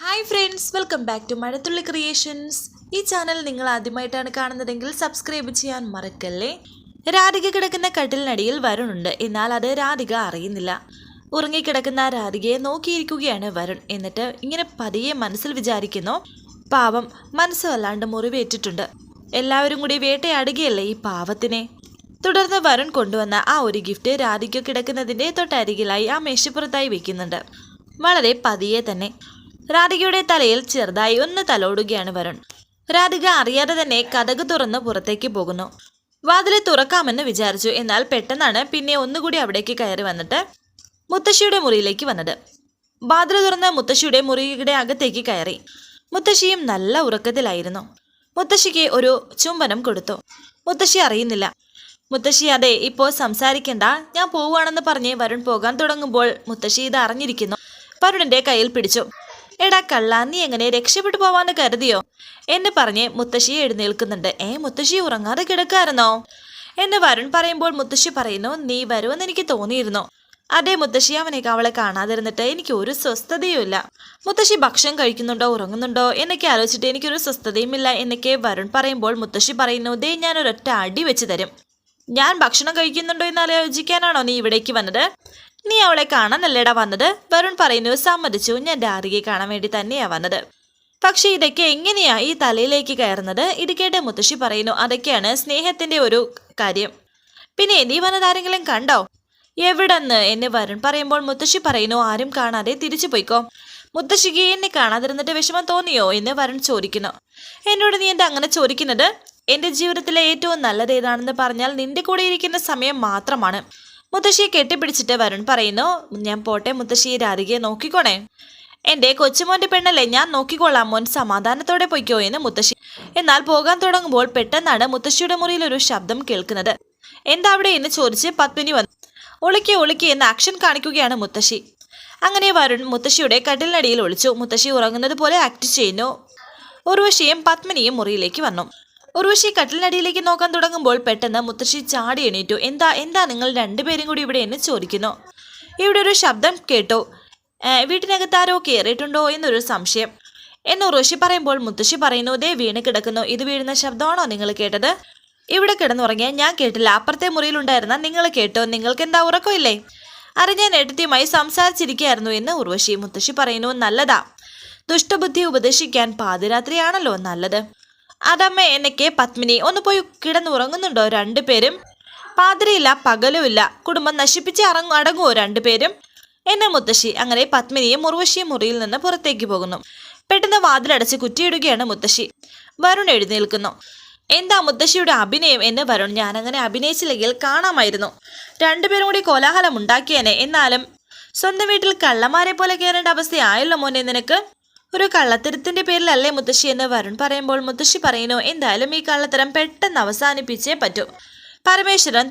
Hi friends welcome back to Mazhathulli creations ഈ channel നിങ്ങൾ ആദ്യമായിട്ടാണ് കാണുന്നതെങ്കിൽ സബ്സ്ക്രൈബ് ചെയ്യാൻ മറക്കല്ലേ? രാധിക കിടക്കുന്ന കട്ടിലിനടിയിൽ വരുണുണ്ട്. എന്നാൽ അത് രാധിക അറിയുന്നില്ല. ഉറങ്ങിക്കിടക്കുന്ന രാധികയെ നോക്കിയിരിക്കുകയാണ് വരുൺ. എന്നിട്ട് ഇങ്ങനെ പതിയെ മനസ്സിൽ വിചാരിക്കുന്നു പാവം മനസ്സ് വല്ലാണ്ട് മുറിവേറ്റിട്ടുണ്ട്. എല്ലാവരും കൂടി വേട്ടയാടുകയല്ലേ ഈ പാവത്തിനെ? തുടർന്ന് വരുൺ കൊണ്ടുവന്ന ആ ഒരു ഗിഫ്റ്റ് രാധിക കിടക്കുന്നതിന്റെ തൊട്ടരികിലായി ആ മേശപ്പുറത്തായി വയ്ക്കുന്നുണ്ട് വളരെ പതിയെ തന്നെ. രാധികയുടെ തലയിൽ ചെറുതായി ഒന്ന് തലോടുകയാണ് വരുൺ. രാധിക അറിയാതെ തന്നെ കഥക് തുറന്ന് പുറത്തേക്ക് പോകുന്നു. വാതിൽ തുറക്കാമെന്ന് വിചാരിച്ചു. എന്നാൽ പെട്ടെന്നാണ് പിന്നെ ഒന്നുകൂടി അവിടേക്ക് കയറി വന്നിട്ട് മുത്തശ്ശിയുടെ മുറിയിലേക്ക് വന്നത്. വാതിൽ തുറന്ന് മുത്തശ്ശിയുടെ മുറിയുടെ അകത്തേക്ക് കയറി. മുത്തശ്ശിയും നല്ല ഉറക്കത്തിലായിരുന്നു. മുത്തശ്ശിക്ക് ഒരു ചുംബനം കൊടുത്തു. മുത്തശ്ശി അറിയുന്നില്ല. മുത്തശ്ശി അതെ ഇപ്പോൾ സംസാരിക്കണ്ട. ഞാൻ പോവുകയാണെന്ന് പറഞ്ഞ് വരുൺ പോകാൻ തുടങ്ങുമ്പോൾ മുത്തശ്ശി ഇത് അറിഞ്ഞിരിക്കുന്നു. വരുണിന്റെ കയ്യിൽ പിടിച്ചു. എടാ കള്ള നീ എങ്ങനെ രക്ഷപ്പെട്ടു പോവാന്ന് കരുതിയോ? എന്ന് പറഞ്ഞ് മുത്തശ്ശി എഴുന്നേൽക്കുന്നുണ്ട്. ഏ മുത്തശ്ശി ഉറങ്ങാതെ കിടക്കായിരുന്നോ? എന്ന് വരുൺ പറയുമ്പോൾ മുത്തശ്ശി പറയുന്നു നീ വരുമെന്ന് എനിക്ക് തോന്നിയിരുന്നു. അതേ മുത്തശ്ശി അവനെ അവളെ കാണാതിരുന്നിട്ട് എനിക്ക് ഒരു സ്വസ്ഥതയുമില്ല മുത്തശ്ശി ഭക്ഷണം കഴിക്കുന്നുണ്ടോ ഉറങ്ങുന്നുണ്ടോ എന്നൊക്കെ ആലോചിച്ചിട്ട് എനിക്കൊരു സ്വസ്ഥതയുമില്ല എന്നൊക്കെ വരുൺ പറയുമ്പോൾ മുത്തശ്ശി പറയുന്നു ദേ ഞാൻ ഒരൊറ്റ അടി വെച്ച് തരും. ഞാൻ ഭക്ഷണം കഴിക്കുന്നുണ്ടോ എന്ന് ആലോചിക്കാനാണോ നീ ഇവിടേക്ക് വന്നത്? നീ അവളെ കാണാനല്ലേടാ വന്നത്. വരുൺ പറയുന്നു സമ്മതിച്ചു. ഞാൻ രാധികയെ കാണാൻ വേണ്ടി തന്നെയാ വന്നത്. പക്ഷേ ഇതൊക്കെ എങ്ങനെയാ ഈ തലയിലേക്ക് കയറുന്നത്? ഇത് കേട്ട് മുത്തശ്ശി പറയുന്നു അതൊക്കെയാണ് സ്നേഹത്തിന്റെ ഒരു കാര്യം. പിന്നെ നീ വന്നതാരെങ്കിലും കണ്ടോ? എവിടെന്ന്? എന്ന് വരുൺ പറയുമ്പോൾ മുത്തശ്ശി പറയുന്നു ആരും കാണാതെ തിരിച്ചു പോയിക്കോ. മുത്തശ്ശിക്ക് എന്നെ കാണാതിരുന്നിട്ട് വിഷമം തോന്നിയോ? എന്ന് വരുൺ ചോദിക്കുന്നു. എന്നോട് നീ എന്താ അങ്ങനെ ചോദിക്കുന്നത്? എന്റെ ജീവിതത്തിലെ ഏറ്റവും നല്ലത് ഏതാണെന്ന് പറഞ്ഞാൽ നിന്റെ കൂടെ ഇരിക്കുന്ന സമയം മാത്രമാണ്. മുത്തശ്ശിയെ കെട്ടിപ്പിടിച്ചിട്ട് വരുൺ പറയുന്നു ഞാൻ പോട്ടെ മുത്തശ്ശി രാധികയെ നോക്കിക്കോണേ. എന്റെ കൊച്ചുമോന്റെ പെണ്ണല്ലേ ഞാൻ നോക്കിക്കൊള്ളാം മോൻ സമാധാനത്തോടെ പൊയ്ക്കോ എന്ന് മുത്തശ്ശി. എന്നാൽ പോകാൻ തുടങ്ങുമ്പോൾ പെട്ടെന്നാണ് മുത്തശ്ശിയുടെ മുറിയിൽ ഒരു ശബ്ദം കേൾക്കുന്നത്. എന്താ അവിടെ? എന്ന് ചോദിച്ച് പത്മിനി വന്നു. ഒളിക്കി ഒളിക്കി എന്ന് ആക്ഷൻ കാണിക്കുകയാണ് മുത്തശ്ശി. അങ്ങനെ വരുൺ മുത്തശ്ശിയുടെ കട്ടിലിനടിയിൽ ഒളിച്ചു. മുത്തശ്ശി ഉറങ്ങുന്നത് പോലെ ആക്ട് ചെയ്യുന്നു. ഉർവശിയും പത്മിനിയും മുറിയിലേക്ക് വന്നു. ഉർവശി കട്ടിലിനടിയിലേക്ക് നോക്കാൻ തുടങ്ങുമ്പോൾ പെട്ടെന്ന് മുത്തശ്ശി ചാടി എണീറ്റു. എന്താ എന്താ നിങ്ങൾ രണ്ടുപേരും കൂടി ഇവിടെ എന്ന് ചോദിക്കുന്നു? ഇവിടെ ഒരു ശബ്ദം കേട്ടോ. "ഏ, വീട്ടിനകത്ത് ആരോ കയറിയിട്ടുണ്ടോ എന്നൊരു സംശയം. എന്ന് ഉർവശി പറയുമ്പോൾ മുത്തശ്ശി പറയുന്നു ദേ വീണ് കിടക്കുന്നു. ഇത് വീഴുന്ന ശബ്ദമാണോ നിങ്ങൾ കേട്ടത്? ഇവിടെ കിടന്നുറങ്ങിയാൽ ഞാൻ കേട്ടില്ല. അപ്പുറത്തെ മുറിയിലുണ്ടായിരുന്ന നിങ്ങൾ കേട്ടോ? നിങ്ങൾക്ക് എന്താ ഉറക്കമില്ലേ? അറിഞ്ഞ നേട്ടത്തിയുമായി സംസാരിച്ചിരിക്കുകയായിരുന്നു എന്ന് ഉർവശി മുത്തശ്ശി പറയുന്നു. നല്ലതാ. ദുഷ്ടബുദ്ധി ഉപദേശിക്കാൻ പാതിരാത്രിയാണല്ലോ നല്ലത്. അതമ്മ എന്നൊക്കെ പത്മിനി ഒന്ന് പോയി കിടന്നുറങ്ങുന്നുണ്ടോ രണ്ടുപേരും പാതിരയില്ല പകലുമില്ല. കുടുംബം നശിപ്പിച്ച് അറങ്ങു അടങ്ങുമോ രണ്ടുപേരും എന്ന മുത്തശ്ശി. അങ്ങനെ പത്മിനിയും ഉർവശിയും മുറിയിൽ നിന്ന് പുറത്തേക്ക് പോകുന്നു. പെട്ടെന്ന് വാതിലടച്ച് കുറ്റിയിടുകയാണ് മുത്തശ്ശി. വരുൺ എഴുന്നേൽക്കുന്നു. എന്താ മുത്തശ്ശിയുടെ അഭിനയം എന്ന് വരുൺ ഞാനങ്ങനെ അഭിനയിച്ചില്ലെങ്കിൽ കാണാമായിരുന്നു. രണ്ടുപേരും കൂടി കോലാഹലം ഉണ്ടാക്കിയേനെ എന്നാലും സ്വന്തം വീട്ടിൽ കള്ളന്മാരെ പോലെ കയറേണ്ട അവസ്ഥയായല്ലോ മോനെ നിനക്ക്. ഒരു കള്ളത്തരത്തിന്റെ പേരിലല്ലേ മുത്തശ്ശി എന്ന് വരുൺ പറയുമ്പോൾ മുത്തശ്ശി പറയുന്നു എന്തായാലും ഈ കള്ളത്തരം പെട്ടെന്ന് അവസാനിപ്പിച്ചേ പറ്റൂ. പരമേശ്വരൻ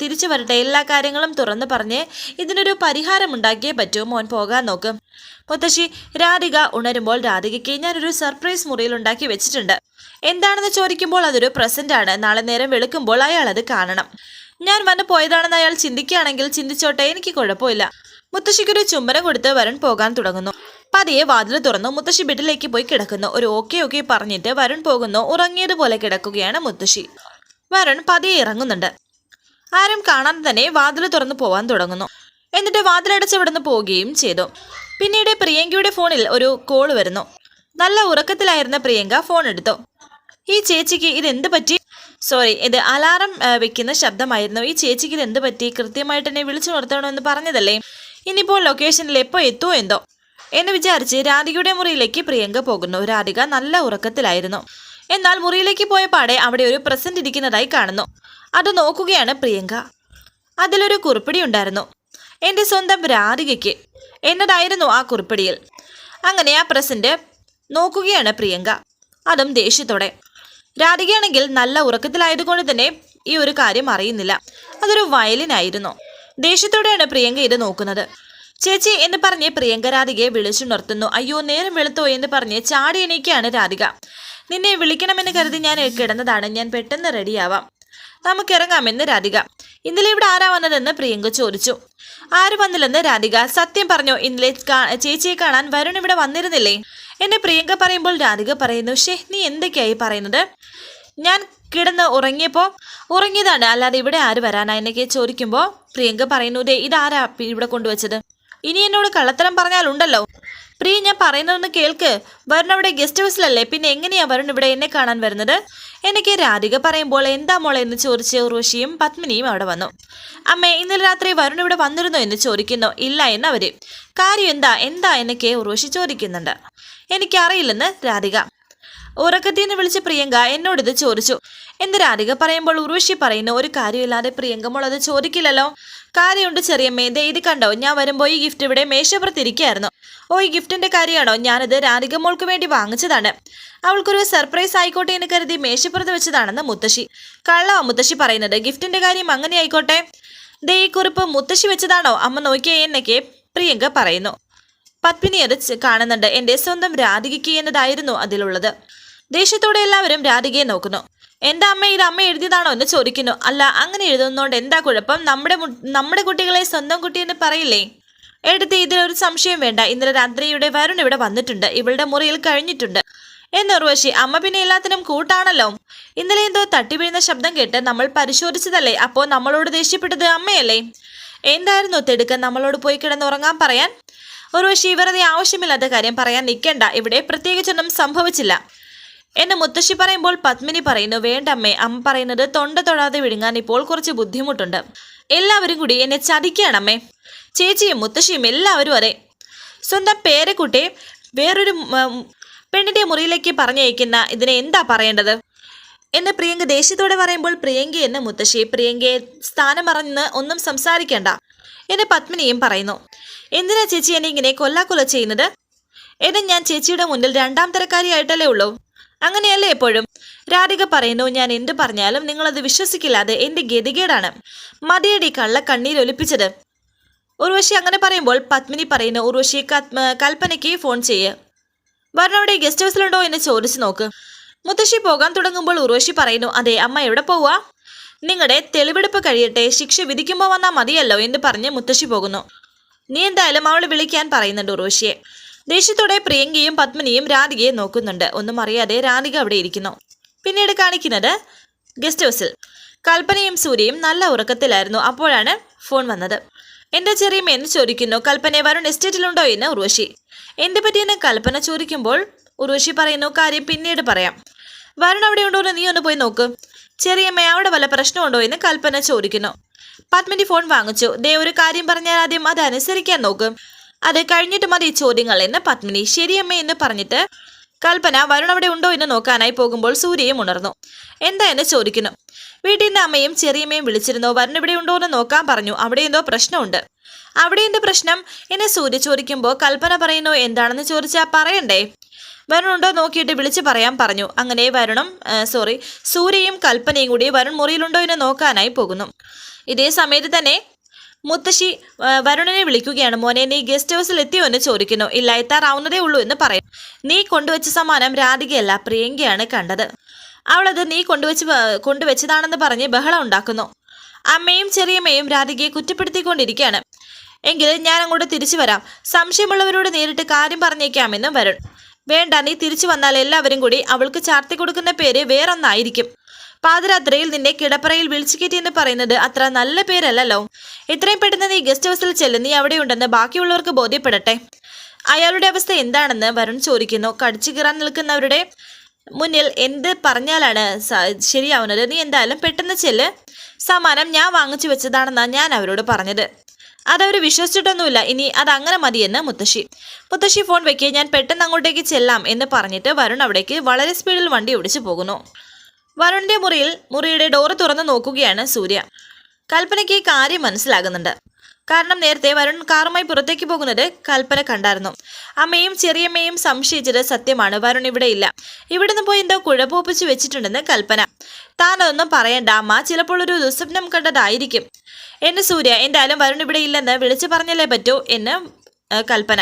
തിരിച്ചു വരട്ടെ. എല്ലാ കാര്യങ്ങളും തുറന്നു പറഞ്ഞ് ഇതിനൊരു പരിഹാരമുണ്ടാക്കിയേ പറ്റൂ. മോൻ പോകാൻ നോക്കും. മുത്തശ്ശി രാധിക ഉണരുമ്പോൾ രാധികയ്ക്ക് ഞാനൊരു സർപ്രൈസ് മുറിയിൽ ഉണ്ടാക്കി വെച്ചിട്ടുണ്ട്. എന്താണെന്ന് ചോദിക്കുമ്പോൾ അതൊരു പ്രസന്റ് ആണ്. നാളെ നേരം വെളുക്കുമ്പോൾ അയാൾ അത് കാണണം. ഞാൻ വന്ന് പോയതാണെന്ന് അയാൾ ചിന്തിക്കുകയാണെങ്കിൽ ചിന്തിച്ചോട്ടെ. എനിക്ക് കുഴപ്പമില്ല. മുത്തശ്ശിക്കൊരു ചുംബനം കൊടുത്ത് വരൺ പോകാൻ തുടങ്ങുന്നു. പതിയെ വാതിൽ തുറന്ന് മുത്തശ്ശി ബെഡിലേക്ക് പോയി കിടക്കുന്നു. ഒരു ഓക്കെ ഓക്കെ പറഞ്ഞിട്ട് വരുൺ പോകുന്നു. ഉറങ്ങിയതുപോലെ കിടക്കുകയാണ് മുത്തശ്ശി. വരുൺ പതിയെ ഇറങ്ങുന്നുണ്ട്. ആരും കാണാതെ തന്നെ വാതിൽ തുറന്നു പോവാൻ തുടങ്ങുന്നു. എന്നിട്ട് വാതിലടച്ച് ഇവിടുന്ന് പോവുകയും ചെയ്തു. പിന്നീട് പ്രിയങ്കയുടെ ഫോണിൽ ഒരു കോൾ വരുന്നു. നല്ല ഉറക്കത്തിലായിരുന്ന പ്രിയങ്ക ഫോൺ എടുത്തു. ഈ ചേച്ചിക്ക് ഇത് എന്ത് പറ്റി? സോറി ഇത് അലാറം വെക്കുന്ന ശബ്ദമായിരുന്നു. ഈ ചേച്ചിക്ക് ഇത് എന്ത് പറ്റി? കൃത്യമായിട്ട് എന്നെ വിളിച്ചു നിർത്തണമെന്ന് പറഞ്ഞതല്ലേ? ഇനിയിപ്പോൾ ലൊക്കേഷനിൽ എപ്പോൾ എത്തുമോ എന്തോ? എന്ന് വിചാരിച്ച് രാധികയുടെ മുറിയിലേക്ക് പ്രിയങ്ക പോകുന്നു. രാധിക നല്ല ഉറക്കത്തിലായിരുന്നു. എന്നാൽ മുറിയിലേക്ക് പോയ പാടെ അവിടെ ഒരു പ്രസന്റ് ഇരിക്കുന്നതായി കാണുന്നു. അത് നോക്കുകയാണ് പ്രിയങ്ക. അതിലൊരു കുറിപ്പടി ഉണ്ടായിരുന്നു. എന്റെ സ്വന്തം രാധികയ്ക്ക് എന്നതായിരുന്നു ആ കുറിപ്പടിയിൽ. അങ്ങനെ ആ പ്രസന്റ് നോക്കുകയാണ് പ്രിയങ്ക. അതും ദേഷ്യത്തോടെ. രാധികയാണെങ്കിൽ നല്ല ഉറക്കത്തിലായതുകൊണ്ട് തന്നെ ഈ ഒരു കാര്യം അറിയുന്നില്ല. അതൊരു വയലിനായിരുന്നു. ദേഷ്യത്തോടെയാണ് പ്രിയങ്ക ഇത് നോക്കുന്നത്. ചേച്ചി എന്ന് പറഞ്ഞ് പ്രിയങ്ക രാധികയെ വിളിച്ചുണർത്തുന്നു. അയ്യോ നേരം വെളുത്തോ എന്ന് പറഞ്ഞ് ചാടി എണീക്കാണ് രാധിക. നിന്നെ വിളിക്കണമെന്ന് കരുതി ഞാൻ കിടന്നതാണ്. ഞാൻ പെട്ടെന്ന് റെഡിയാവാം. നമുക്ക് ഇറങ്ങാമെന്ന് രാധിക. ഇന്നലെ ഇവിടെ ആരാ വന്നതെന്ന് പ്രിയങ്ക ചോദിച്ചു. ആര് വന്നില്ലെന്ന് രാധിക? സത്യം പറഞ്ഞു? ഇന്നലെ ചേച്ചിയെ കാണാൻ വരുൺ ഇവിടെ വന്നിരുന്നില്ലേ? എന്നെ പ്രിയങ്ക പറയുമ്പോൾ രാധിക പറയുന്നു ഷേ നീ എന്തൊക്കെയായി പറയുന്നത്? ഞാൻ കിടന്ന് ഉറങ്ങിയപ്പോൾ ഉറങ്ങിയതാണ്. അല്ലാതെ ഇവിടെ ആര് വരാനാ? എന്നൊക്കെ ചോദിക്കുമ്പോൾ പ്രിയങ്ക പറയുന്നു ദേ ഇതാരാ ഇവിടെ കൊണ്ടുവച്ചത്? ഇനി എന്നോട് കള്ളത്തരം പറഞ്ഞാലുണ്ടല്ലോ? പ്രിയ ഞാൻ പറയുന്നതൊന്ന് കേൾക്ക്. വരുൺ അവിടെ ഗസ്റ്റ് ഹൗസിലല്ലേ പിന്നെ എങ്ങനെയാ വരുൺ ഇവിടെ എന്നെ കാണാൻ വരുന്നത്? എനിക്ക് രാധിക പറയുമ്പോൾ എന്താ മോളെ എന്ന് ചോദിച്ച് ഉർവശിയും പത്മിനിയും അവിടെ വന്നു. അമ്മേ ഇന്നലെ രാത്രി വരുൺ ഇവിടെ വന്നിരുന്നോ എന്ന് ചോദിക്കുന്നു. ഇല്ല എന്ന് അവർ. കാര്യം എന്താ? എന്താ എന്നൊക്കെ ഉർവശി ചോദിക്കുന്നുണ്ട്. എനിക്കറിയില്ലെന്ന് രാധിക. ഉറക്കത്തിൽ നിന്ന് വിളിച്ച പ്രിയങ്ക എന്നോട് ഇത് ചോദിച്ചു. എന്ത് രാധിക പറയുമ്പോൾ ഉർവശി പറയുന്നു ഒരു കാര്യമില്ലാതെ പ്രിയങ്ക മോൾ അത് ചോദിക്കില്ലല്ലോ? കാര്യമുണ്ട് ചെറിയമ്മേ. ദേ ഇത് കണ്ടോ? ഞാൻ വരുമ്പോൾ ഈ ഗിഫ്റ്റ് ഇവിടെ മേശപ്പുറത്തിരിക്കുകയായിരുന്നു ഓ ഈ ഗിഫ്റ്റിന്റെ കാര്യമാണോ? ഞാനത് രാധിക മോൾക്ക് വേണ്ടി വാങ്ങിച്ചതാണ്. അവൾക്കൊരു സർപ്രൈസ് ആയിക്കോട്ടെ എന്ന് കരുതി മേശപ്പുറത്ത് വെച്ചതാണെന്ന് മുത്തശ്ശി. കള്ളവാ മുത്തശ്ശി പറയുന്നത്. ഗിഫ്റ്റിന്റെ കാര്യം അങ്ങനെ ആയിക്കോട്ടെ. ദേ ഈ കുറിപ്പ് മുത്തശ്ശി വെച്ചതാണോ? അമ്മ നോക്കിയേ എന്നൊക്കെ പ്രിയങ്ക പറയുന്നു. പത്മിനി അത് കാണുന്നുണ്ട്. എന്റെ സ്വന്തം രാധികയ്ക്ക് എന്നതായിരുന്നു അതിലുള്ളത്. ദേഷ്യത്തോടെ എല്ലാവരും രാധികയെ നോക്കുന്നു. എന്താ അമ്മ ഇത് അമ്മ എഴുതിയതാണോ? എന്ന് ചോദിക്കുന്നു. അല്ല അങ്ങനെ എഴുതുന്നതുകൊണ്ട് എന്താ കുഴപ്പം? നമ്മുടെ നമ്മുടെ കുട്ടികളെ സ്വന്തം കുട്ടി എന്ന് പറയില്ലേ? എടുത്ത് ഇതിലൊരു സംശയം വേണ്ട. ഇന്നലെ രാത്രിയുടെ വരുൺ ഇവിടെ വന്നിട്ടുണ്ട്. ഇവളുടെ മുറിയിൽ കഴിഞ്ഞിട്ടുണ്ട്. എന്ന് ഉർവശി അമ്മ പിന്നെ എല്ലാത്തിനും കൂട്ടാണല്ലോ? ഇന്നലെ എന്തോ തട്ടി വീഴുന്ന ശബ്ദം കേട്ട് നമ്മൾ പരിശോധിച്ചതല്ലേ? അപ്പോ നമ്മളോട് ദേഷ്യപ്പെട്ടത് അമ്മയല്ലേ? എന്തായിരുന്നു തെടുക്ക? നമ്മളോട് പോയി കിടന്നുറങ്ങാൻ പറയാൻ? ഉർവശി വെറുതെ ആവശ്യമില്ലാത്ത കാര്യം പറയാൻ നിൽക്കേണ്ട. ഇവിടെ പ്രത്യേകിച്ചൊന്നും സംഭവിച്ചില്ല. എന്നെ മുത്തശ്ശി പറയുമ്പോൾ പത്മിനി പറയുന്നു വേണ്ടമ്മേ അമ്മ പറയുന്നത് തൊണ്ട തൊടാതെ വിഴുങ്ങാൻ ഇപ്പോൾ കുറച്ച് ബുദ്ധിമുട്ടുണ്ട്. എല്ലാവരും കൂടി എന്നെ ചതിക്കുകയാണമ്മേ ചേച്ചിയും മുത്തശ്ശിയും എല്ലാവരും അതെ. സ്വന്തം പേരക്കുട്ടിയെ വേറൊരു പെണ്ണിന്റെ മുറിയിലേക്ക് പറഞ്ഞയക്കുന്ന ഇതിനെ എന്താ പറയേണ്ടത്? എന്ന് പ്രിയങ്ക ദേഷ്യത്തോടെ പറയുമ്പോൾ പ്രിയങ്ക എന്ന മുത്തശ്ശി പ്രിയങ്കയെ സ്ഥാനം മറന്ന് ഒന്നും സംസാരിക്കേണ്ട എന്ന് പത്മിനിയും പറയുന്നു. എന്തിനാ ചേച്ചി എന്നെ ഇങ്ങനെ കൊല്ലാക്കൊല ചെയ്യുന്നത്? എന്നെ ഞാൻ ചേച്ചിയുടെ മുന്നിൽ രണ്ടാം തരക്കാരിയായിട്ടല്ലേ ഉള്ളൂ. അങ്ങനെയല്ലേ എപ്പോഴും? രാധിക പറയുന്നു ഞാൻ എന്ത് പറഞ്ഞാലും നിങ്ങളത് വിശ്വസിക്കില്ലാതെ എന്റെ ഗതികേടാണ്. മതിയടി കള്ള കണ്ണീരൊലിപ്പിച്ചത് ഉർവശി അങ്ങനെ പറയുമ്പോൾ പത്മിനി പറയുന്നു ഉർവശി കൽപ്പനയ്ക്ക് ഫോൺ ചെയ്യ്. വരണവിടെ ഗസ്റ്റ് ഹൗസിലുണ്ടോ എന്ന് ചോദിച്ചു നോക്ക്. മുത്തശ്ശി പോകാൻ തുടങ്ങുമ്പോൾ ഉർവശി പറയുന്നു അതെ അമ്മ എവിടെ പോവാ? നിങ്ങളുടെ തെളിവെടുപ്പ് കഴിയട്ടെ ശിക്ഷ വിധിക്കുമ്പോൾ വന്നാൽ മതിയല്ലോ എന്ന് പറഞ്ഞ് മുത്തശ്ശി പോകുന്നു. നീ എന്തായാലും അവൾ വിളിക്കാൻ പറയുന്നുണ്ട് ഉർവശിയെ. ദേഷ്യത്തോടെ പ്രിയങ്കയും പത്മിനിയും രാധികയെ നോക്കുന്നുണ്ട്. ഒന്നും അറിയാതെ രാധിക അവിടെ ഇരിക്കുന്നു. പിന്നീട് കാണിക്കുന്നത് ഗസ്റ്റ് ഹൗസിൽ. കൽപ്പനയും സൂര്യയും നല്ല ഉറക്കത്തിലായിരുന്നു. അപ്പോഴാണ് ഫോൺ വന്നത്. എന്റെ ചെറിയ എന്ന് ചോദിക്കുന്നു. കൽപ്പന വരുൺ എസ്റ്റേറ്റിലുണ്ടോ എന്ന് ഉർവശി. എന്റെ പറ്റിയെന്ന്? കൽപ്പന ചോദിക്കുമ്പോൾ ഉർവശി പറയുന്നു കാര്യം പിന്നീട് പറയാം. വരുൺ അവിടെ ഉണ്ടോ എന്ന് നീ ഒന്ന് പോയി നോക്ക്. ചെറിയമ്മ അവിടെ വല്ല പ്രശ്നമുണ്ടോ? എന്ന് കൽപ്പന ചോദിക്കുന്നു. പത്മിനി ഫോൺ വാങ്ങിച്ചു. ദേ ഒരു കാര്യം പറഞ്ഞാൽ ആദ്യം അത് അനുസരിക്കാൻ നോക്ക്. അത് കഴിഞ്ഞിട്ട് മതി ചോദ്യങ്ങൾ എന്ന് പത്മിനി ശരിയമ്മ എന്ന് പറഞ്ഞിട്ട് കൽപ്പന വരുൺ അവിടെ ഉണ്ടോ എന്ന് നോക്കാനായി പോകുമ്പോൾ സൂര്യയും ഉണർന്നു. എന്താ എന്ന് ചോദിക്കുന്നു. വീട്ടിൽ നിന്ന് അമ്മയും ചെറിയമ്മയും വിളിച്ചിരുന്നു. വരുൺ ഇവിടെ ഉണ്ടോ എന്ന് നോക്കാൻ പറഞ്ഞു. അവിടെ എന്തോ പ്രശ്നമുണ്ട്. അവിടെ എന്ത് പ്രശ്നം? എന്നെ സൂര്യ ചോദിക്കുമ്പോൾ കൽപ്പന പറയുന്നു എന്താണെന്ന് ചോദിച്ചാൽ പറയണ്ടേ? ഉണ്ടോ നോക്കിയിട്ട് വിളിച്ച് പറയാൻ പറഞ്ഞു. അങ്ങനെ വരുണും സോറി സൂര്യയും കൽപ്പനയും കൂടി വരുൺ മുറിയിലുണ്ടോ എന്ന് നോക്കാനായി പോകുന്നു. ഇതേ സമയത്ത് തന്നെ മുത്തശ്ശി വരുണനെ വിളിക്കുകയാണ്. മോനെ നീ ഗസ്റ്റ് ഹൗസിൽ എത്തിയോ എന്ന് ചോദിക്കുന്നു. ഇല്ല എത്താറാവുന്നതേ ഉള്ളൂ എന്ന് പറയും. നീ കൊണ്ടുവച്ച സമ്മാനം രാധികയല്ല പ്രിയങ്കയാണ് കണ്ടത്. അവളത് നീ കൊണ്ടുവച്ച് കൊണ്ടുവച്ചതാണെന്ന് പറഞ്ഞ് ബഹളം ഉണ്ടാക്കുന്നു. അമ്മയും ചെറിയമ്മയും രാധികയെ കുറ്റപ്പെടുത്തിക്കൊണ്ടിരിക്കുകയാണ്. എങ്കിൽ ഞാൻ അങ്ങോട്ട് തിരിച്ചു വരാം. സംശയമുള്ളവരോട് നേരിട്ട് കാര്യം പറഞ്ഞേക്കാമെന്നും വരുൺ. വേണ്ട നീ തിരിച്ചു വന്നാൽ എല്ലാവരും കൂടി അവൾക്ക് ചാർത്തി കൊടുക്കുന്ന പേര് വേറൊന്നായിരിക്കും. പാതിരാത്രിയിൽ നിന്നെ കിടപ്പറയിൽ വിളിച്ചു കയറ്റിയെന്ന് പറയുന്നത് അത്ര നല്ല പേരല്ലല്ലോ. എത്രയും പെട്ടെന്ന് നീ ഗസ്റ്റ് ഹൗസിൽ ചെല്ലു. നീ അവിടെയുണ്ടെന്ന് ബാക്കിയുള്ളവർക്ക് ബോധ്യപ്പെടട്ടെ. അയാളുടെ അവസ്ഥ എന്താണെന്ന് വരുൺ ചോദിക്കുന്നു. കടിച്ചു കീറാൻ നിൽക്കുന്നവരുടെ മുന്നിൽ എന്ത് പറഞ്ഞാലാണ് ശരിയാവുന്നത്? നീ എന്തായാലും പെട്ടെന്ന് ചെല്ല്. സമ്മാനം ഞാൻ വാങ്ങിച്ചു വെച്ചതാണെന്നാണ് ഞാൻ അവരോട് പറഞ്ഞത്. അതവർ വിശ്വസിച്ചിട്ടൊന്നുമില്ല. ഇനി അത് അങ്ങനെ മതിയെന്ന് മുത്തശ്ശി. മുത്തശ്ശി ഫോൺ വെക്കുക ഞാൻ പെട്ടെന്ന് അങ്ങോട്ടേക്ക് ചെല്ലാം എന്ന് പറഞ്ഞിട്ട് വരുൺ അവിടേക്ക് വളരെ സ്പീഡിൽ വണ്ടി ഓടിച്ചു പോകുന്നു. വരുണിന്റെ മുറിയിൽ മുറിയുടെ ഡോറ് തുറന്ന് നോക്കുകയാണ് സൂര്യ. കൽപ്പനയ്ക്ക് കാര്യം മനസ്സിലാകുന്നുണ്ട്. കാരണം നേരത്തെ വരുൺ കാറുമായി പുറത്തേക്ക് പോകുന്നത് കൽപ്പന കണ്ടായിരുന്നു. അമ്മയും ചെറിയമ്മയും സംശയിച്ചത് സത്യമാണ്. വരുൺ ഇവിടെ ഇല്ല. ഇവിടുന്ന് പോയി എന്തോ കുഴപ്പൊപ്പിച്ച് വെച്ചിട്ടുണ്ടെന്ന് കൽപ്പന. താൻ അതൊന്നും പറയണ്ട അമ്മ. ചിലപ്പോൾ ഒരു ദുസ്വപ്നം കണ്ടതായിരിക്കും. എന്ന് സൂര്യ എന്തായാലും വരുൺ ഇവിടെ ഇല്ലെന്ന് വിളിച്ചു പറഞ്ഞല്ലേ പറ്റൂ? എന്ന് കൽപ്പന.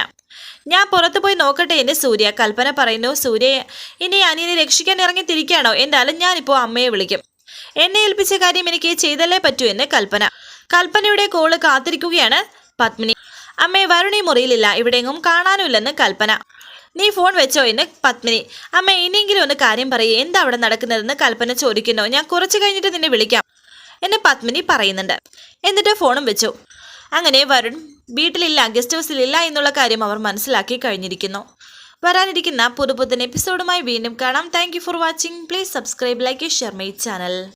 ഞാൻ പുറത്തു പോയി നോക്കട്ടെ എന്ന് സൂര്യ. കൽപ്പന പറയുന്നു സൂര്യ ഇനി അനിയനെ രക്ഷിക്കാൻ ഇറങ്ങി തിരിക്കുകയാണോ എന്തായാലും ഞാനിപ്പോൾ അമ്മയെ വിളിക്കും. എന്നെ ഏൽപ്പിച്ച കാര്യം എനിക്ക് ചെയ്തല്ലേ പറ്റൂ എന്ന് കൽപ്പന. കൽപ്പനയുടെ കോൾ കാത്തിരിക്കുകയാണ് പത്മിനി. അമ്മേ വരുണി മുറിയിലില്ല. ഇവിടെയെങ്ങും കാണാനുമില്ലെന്ന് കൽപ്പന. നീ ഫോൺ വെച്ചോ എന്ന് പത്മിനി. അമ്മ ഇനിയെങ്കിലും ഒന്ന് കാര്യം പറയേ. എന്താ അവിടെ നടക്കുന്നതെന്ന് കൽപ്പന ചോദിക്കുന്നു. ഞാൻ കുറച്ചു കഴിഞ്ഞിട്ട് നിന്നെ വിളിക്കാം എന്ന് പത്മിനി പറയുന്നുണ്ട്. എന്നിട്ട് ഫോണും വെച്ചു. അങ്ങനെ വരുൺ വീട്ടിലില്ല ഗസ്റ്റ് ഹൗസിലില്ല എന്നുള്ള കാര്യം അവർ മനസ്സിലാക്കി കഴിഞ്ഞിരിക്കുന്നു. വരാനിരിക്കുന്ന പുതുപുത്തൻ എപ്പിസോഡുമായി വീണ്ടും കാണാം. Thank for watching please subscribe like share my channel